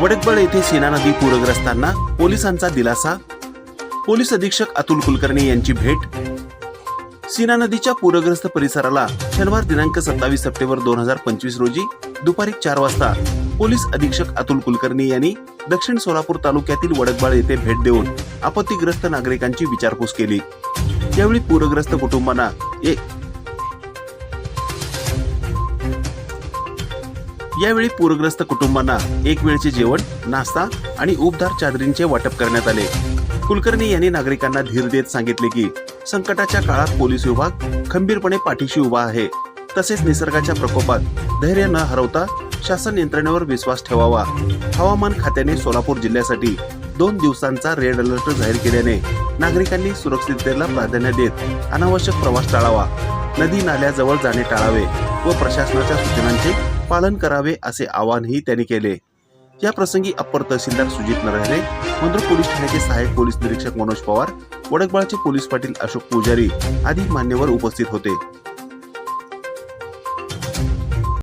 वडकबळ येथे सीना नदी पूरग्रस्तांना पोलिसांचा दिलासा. पोलीस अधीक्षक अतुल कुलकर्णी यांची भेट. सीना नदीच्या पूरग्रस्त परिसराला शनिवार दिनांक सत्तावीस सप्टेंबर दोन हजार पंचवीस रोजी दुपारी चार वाजता पोलीस अधीक्षक अतुल कुलकर्णी यांनी दक्षिण सोलापूर तालुक्यातील वडकबाळ येथे भेट देऊन आपत्तीग्रस्त नागरिकांची विचारपूस केली. यावेळी पूरग्रस्त कुटुंबांना एक यावेळी पूरग्रस्त कुटुंबांना एक वेळचे जेवण नाश्ता आणि उबदार चादरींचे वाटप करण्यात आले. कुलकर्णी यांनी नागरिकांना धीर देत सांगितले की संकटाच्या काळात पोलीस विभाग खंबीरपणे पाठीशी उभा आहे. तसेच निसर्गाच्या प्रकोपात धैर्य न हरवता शासन यंत्रणेवर विश्वास ठेवावा. हवामान खात्याने सोलापूर जिल्ह्यासाठी दोन दिवसांचा रेड अलर्ट जाहीर केल्याने नागरिकांनी सुरक्षिततेला प्राधान्य देत अनावश्यक प्रवास टाळावा. नदी नाल्याजवळ जाणे टाळावे व प्रशासनाच्या सूचनांचे पालन करावे असे आवाहनही त्यांनी केले. या प्रसंगी अप्पर तहसीलदार सुजित नरहरे मंद्रुप पोलीस ठाण्याचे सहाय्यक पोलीस निरीक्षक मनोज पवार वडकबाळचे पोलीस पाटील अशोक पुजारी आदी मान्यवर उपस्थित होते.